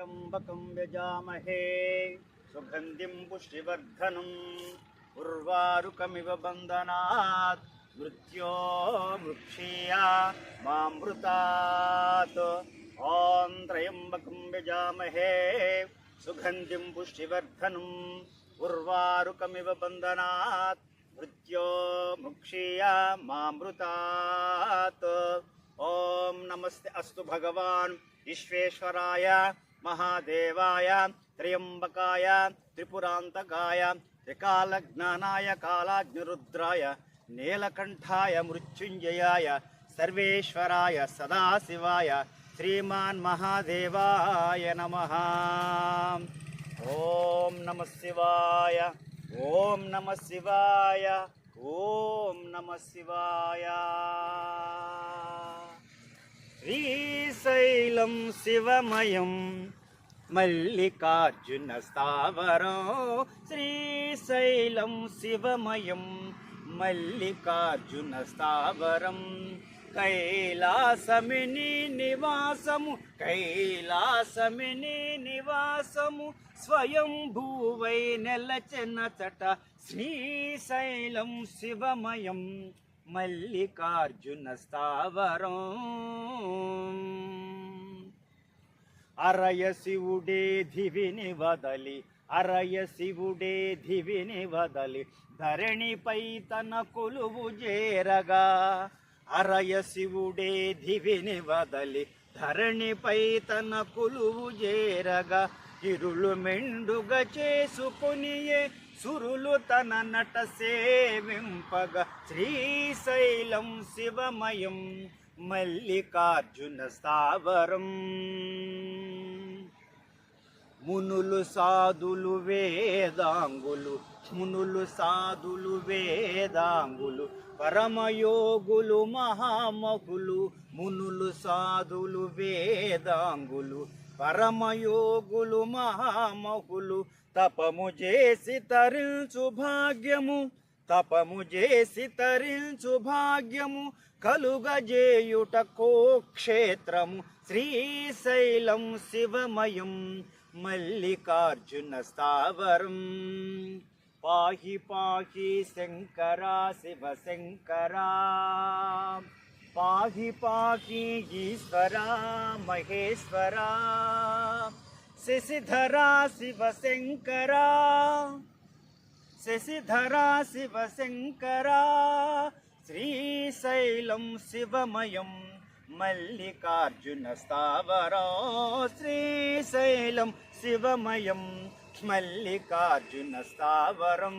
त्र्यम्बकं व्यजामहे। सुगन्धिं पुष्टिवर्धनम् उर्वारुकमिव बन्धनात्। मृत्यो मृक्षीया मामृतात्। ॐ त्र्यम्बकं व्यजामहे। सुगन्धिं पुष्टिवर्धनम् उर्वारुकमिव बन्धनात्। मृत्यो मुक्षीया मामृतात्। ॐ नमस्ते अस्तु भगवान् विश्वेश्वराय మహాదేవాయ త్ర్యంబకాయ త్రిపురాంతకాయ త్రికాలజ్ఞానాయ కాలాజ్ఞరుద్రాయ నీలకంఠాయ మృత్యుంజయాయ సర్వేశ్వరాయ సదాశివాయ శ్రీమాన్ మహాదేవాయ నమ ఓం నమ శివాయ ఓం నమ శివాయ ఓం నమ శివాయ శ్రీ శ్రీశైలం శివమయం. మల్లికార్జున స్థావరం శ్రీశైలం శివమయం. మల్లికార్జున స్థావరం కైలాసమిని నివాసము కైలాసమిని నివాసము. స్వయంభూవై నెలచెన చట శ్రీశైలం శివమయం. మల్లికార్జున స్థావరం. అరయ శివుడే ధివిని వదలి అరయ శివుడే ధివిని వదలి ధరణిపై తన కొలువు చేరగా. అరయ శివుడే ధివిని వదలి ధరణిపై తన కొలువు చేరగా. ఇరులు మెండుగా చేసుకునియే సురులు తన నట సేవింపగ శ్రీశైలం శివమయం మల్లికార్జున స్థావరం. మునులు సాధులు వేదాంగులు మునులు సాధులు వేదాంగులు పరమయోగులు మహామహులు మునులు సాధులు వేదాంగులు పరమయోగులు మహామహులు తపము చేసి తరించు భాగ్యము తపము చేసి తరించు భాగ్యము కలుగజేయుట కోక్షేత్రము శ్రీశైలం శివమయం మల్లికార్జున స్థావరం. పాహి పాహి శంకరా శివ శంకరా. పాహి పాహి ఈశ్వరా మహేశ్వరా శశిధరా శివ శంకరా శశిధరా శివ శంకరా శ్రీశైలం శివమయం మల్లికార్జున స్థావరా శ్రీశైలం శివమయం మల్లికార్జున స్థావరం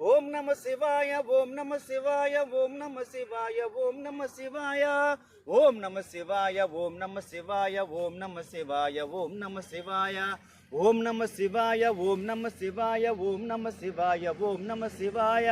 ఓం నమ శివాయ ఓం నమ శివాయ ఓం నమ శివాయ ఓం నమ శివాయ ఓం నమ శివాయ ఓం నమ శివాయ ఓం నమ శివాయ ఓం నమ శివాయ ఓం నమ శివాయ ఓం నమ శివాయ ఓం నమ శివాయ ఓం నమ శివాయ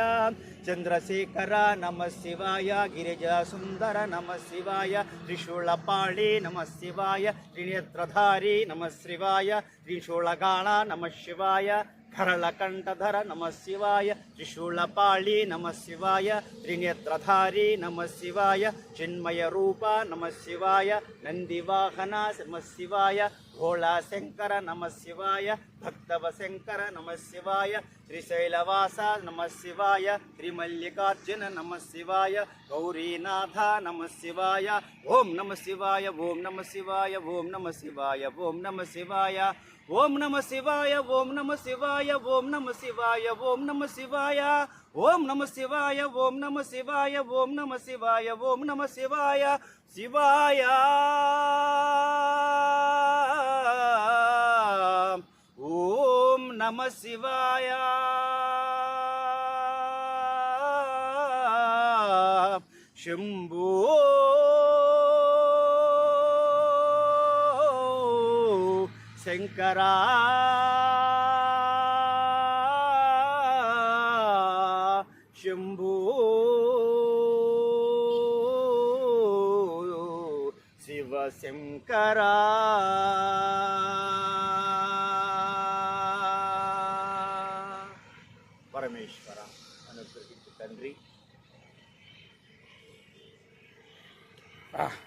చంద్రశేఖర నమ శివాయ గిరిజా సుందర నమ శివాయ త్రిశూళపాళి నమ శివాయ త్రినేత్రధారి నమ శివాయ త్రిశూళగాళ నమ శివాయ కరళకంఠధర నమ శివాయ త్రిశూళపాళి నమ శివాయ త్రినేత్రధారి నమ శివాయ చిన్మయ రూప నమ శివాయ నందివాహన నమ శివాయ భోళా శంకర నమ శివాయ భక్తవ శంకర నమ శివాయ శ్రీశైలవాస నమ శివాయ త్రిమల్లికార్జున నమ శివాయ గౌరీనాథ నమ శివాయ ఓం నమ శివాయ ఓం నమ శివాయ ఓం నమ శివాయ ఓం నమ శివాయ ఓం నమ శివాయ ఓం నమ శివాయ ఓం నమ శివాయ ఓం నమ శివాయ ఓం నమ శివాయ ఓం నమ శివాయ ఓం నమ శివాయ ఓం నమ నమ శివాయ. శంభో. శంకరా. శంభో. శివ శంకరా. Ah.